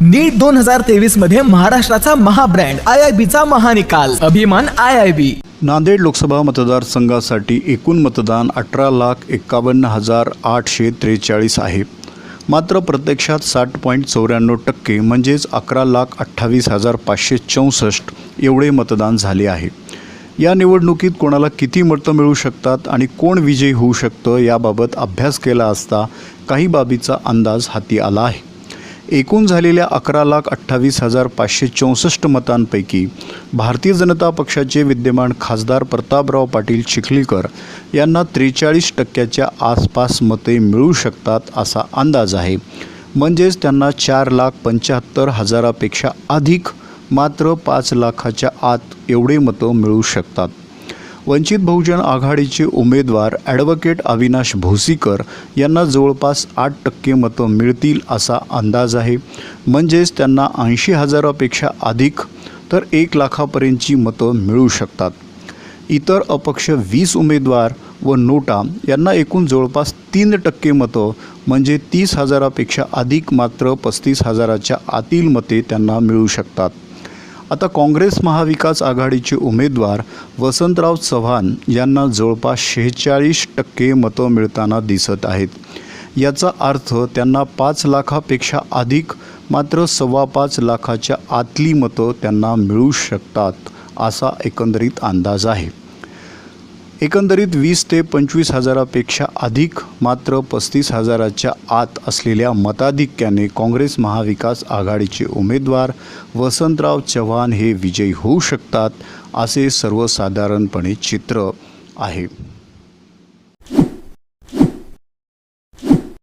नीट दोन हजार तेवीसमध्ये महाराष्ट्राचा महाब्रँड आय आय बीचा महानिकाल. अभिमान I I B Nanded Lok Sabha मतदारसंघासाठी एकूण मतदान अठरा लाख एक्कावन्न हजार आठशे त्रेचाळीस आहे. मात्र प्रत्यक्षात साठ पॉईंट चौऱ्याण्णव टक्के म्हणजेच अकरा लाख अठ्ठावीस हजार पाचशे चौसष्ट एवढे मतदान झाले आहे. या निवडणुकीत कोणाला किती मतं मिळू शकतात आणि कोण विजयी होऊ शकतं याबाबत अभ्यास केला असता काही बाबीचा अंदाज हाती आला आहे. एकूण झालेल्या अकरा लाख अठ्ठावीस हजार पाचशे चौसष्ट मतांपैकी भारतीय जनता पक्षाचे विद्यमान खासदार प्रतापराव पाटील चिखलीकर यांना त्रेचाळीस टक्क्याच्या आसपास मते मिळू शकतात असा अंदाज आहे. म्हणजेच त्यांना चार लाख पंच्याहत्तर हजारापेक्षा अधिक मात्र पाच लाखाच्या आत एवढे मतं मिळू शकतात. वंचित बहुजन आघाडीचे उमेदवार ॲडव्होकेट अविनाश भोसीकर यांना जवळपास आठ टक्के मतं मिळतील असा अंदाज आहे. म्हणजेच त्यांना ऐंशी हजारापेक्षा अधिक तर एक लाखापर्यंतची मतं मिळू शकतात. इतर अपक्ष वीस उमेदवार व नोटा यांना एकूण जवळपास तीन टक्के मतं म्हणजे तीस हजारापेक्षा अधिक मात्र पस्तीस हजाराच्या आतील मते त्यांना मिळू शकतात. आता काँग्रेस महाविकास आघाडीचे उमेदवार वसंतराव चव्हाण यांना जवळपास शेहेचाळीस टक्के मतं मिळताना दिसत आहेत. याचा अर्थ त्यांना पाच लाखापेक्षा अधिक मात्र सव्वा पाच लाखाच्या आतली मतं त्यांना मिळू शकतात असा एकंदरीत अंदाज आहे. एकंदरीत वीस ते पंचवीस हजारापेक्षा अधिक मात्र पस्तीस हजाराच्या आत असलेल्या मताधिक्याने काँग्रेस महाविकास आघाडीचे उमेदवार वसंतराव चव्हाण हे विजयी होऊ शकतात असे सर्वसाधारणपणे चित्र आहे.